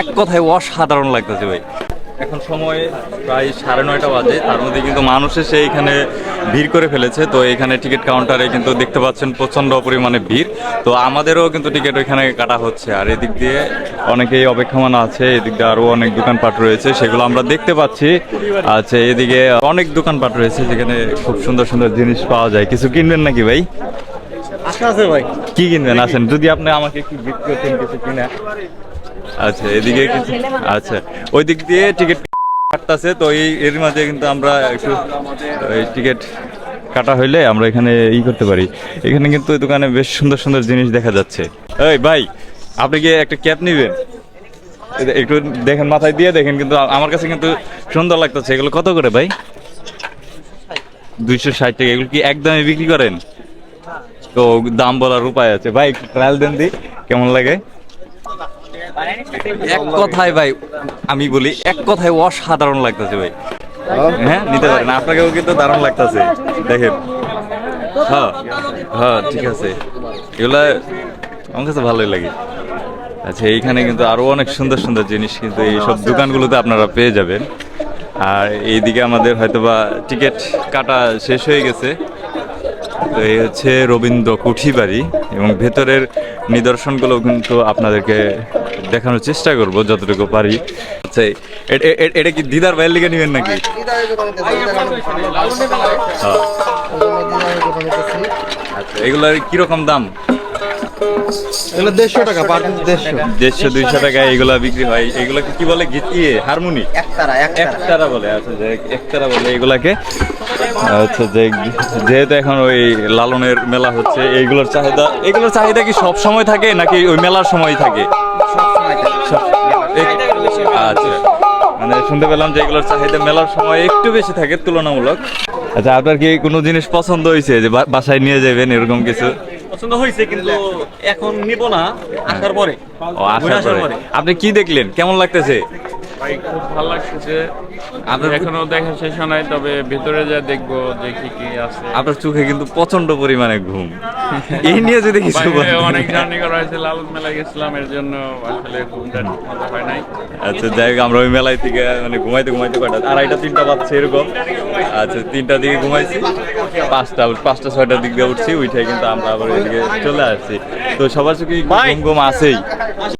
এক কথায় অসাধারণ লাগতেছে ভাই। এখন সময় প্রায় সাড়ে নয়টা বাজে তার মধ্যে কিন্তু মানুষ এসে এখানে ভিড় করে ফেলেছে। তো এখানে টিকিট কাউন্টারে কিন্তু দেখতে পাচ্ছেন প্রচণ্ড পরিমাণে ভিড়। তো আমাদেরও কিন্তু টিকিট ওইখানে কাটা হচ্ছে। আর এদিক দিয়ে অনেকেই অপেক্ষমান আছে এদিক দিয়ে আরও অনেক দোকানপাট রয়েছে সেগুলো আমরা দেখতে পাচ্ছি। আচ্ছা এদিকে অনেক দোকানপাট রয়েছে যেখানে খুব সুন্দর সুন্দর জিনিস পাওয়া যায়। কিছু কিনবেন নাকি ভাই? আশা আছে ভাই। কি কিনবেন? আসেন যদি আপনি আমাকে একটু গিফট করতেন কিছু কিনা। আচ্ছা এদিকে কিছু আচ্ছা ওই দিক দিয়ে টিকিট কাটতেছে তো এই এর মাঝে কিন্তু আমরা একটু এই টিকিট কাটা হইলে আমরা এখানে ই করতে পারি। এখানে কিন্তু এই দোকানে বেশ সুন্দর সুন্দর জিনিস দেখা যাচ্ছে। এই ভাই আপনি কি একটা ক্যাপ নিবেন? একটু দেখেন মাথায় দিয়ে দেখেন কিন্তু আমার কাছে কিন্তু সুন্দর লাগতেছে। এগুলো কত করে ভাই? দুইশো ষাট টাকা এগুলো কি একদমই বিক্রি করেন? তো দাম বলার উপায় আছে। ভাই ট্রায়াল দেন দি কেমন লাগে? এক কথায় ভাই, আমি বলি, এক কথায় অসাধারণ লাগতেছে ভাই। হ্যাঁ নিতে পারেন, আপনাকেও কিন্তু দারুণ লাগতেছে। দেখেন। হ্যাঁ হ্যাঁ ঠিক আছে। এগুলা আমার কাছে ভালোই লাগে। আচ্ছা এইখানে কিন্তু আরও অনেক সুন্দর সুন্দর জিনিস কিন্তু এইসব দোকানগুলোতে আপনারা পেয়ে যাবেন। আর এইদিকে আমাদের হয়তোবা টিকিট কাটা শেষ হয়ে গেছে। তো এই হচ্ছে রবীন্দ্র কুঠিবাড়ি এবং ভেতরের নিদর্শনগুলো কিন্তু আপনাদেরকে দেখানোর চেষ্টা করব যতটুকু পারি। আচ্ছা এটা কি দিদার বাইরের লিগে নেবেন নাকি? হ্যাঁ। আচ্ছা এগুলোর কীরকম দাম? এগুলো দেড়শো টাকা পার দেড়শো। দেড়শো দুইশো টাকা এগুলা বিক্রি হয়। এগুলোকে কি বলে গীত ইয়ে হারমোনি? একতারা একতারা। বলে আচ্ছা একতারা বলে এগুলাকে। আচ্ছা যে যেহেতু এখন ওই লালনের মেলা হচ্ছে এইগুলোর চাহিদা এগুলোর চাহিদা কি সব সময় থাকে নাকি ওই মেলার সময় থাকে? আচ্ছা মানে শুনতে পেলাম যে এগুলোর চাহিদা মেলার সময় একটু বেশি থাকে তুলনামূলক। আচ্ছা আপনার কি কোনো জিনিস পছন্দ হয়েছে যে বাসায় নিয়ে যাবেন এরকম কিছু? পছন্দ হয়েছে কিন্তু এখন নিব না আসার পরে। ও আসার পরে। আপনি কি দেখলেন? কেমন লাগতেছে? ভাই খুব ভালো লাগতেছে আপনার এখনও দেখা শেষ হয় নাই তবে ভেতরে যা দেখব যে কি কি আছে। আপনার চোখে কিন্তু প্রচণ্ড পরিমাণে ঘুম। এই নিয়ে যদি কিছু অনেক জার্নি করা হয়েছে মেলা গেছিলাম এর জন্য আসলে ঘুমটা হয় নাই। আচ্ছা যাই হোক আমরা ওই মেলায় থেকে মানে ঘুমাইতে ঘুমাইতে কয়টা আড়াইটা তিনটা বাজছে এরকম। আচ্ছা তিনটার দিকে ঘুমাইছি। পাঁচটা পাঁচটা ছয়টার দিক দিয়ে উঠছি উঠে কিন্তু আমরা আবার এদিকে চলে আসছি। তো সবার চোখে ঘুম ঘুম আছেই।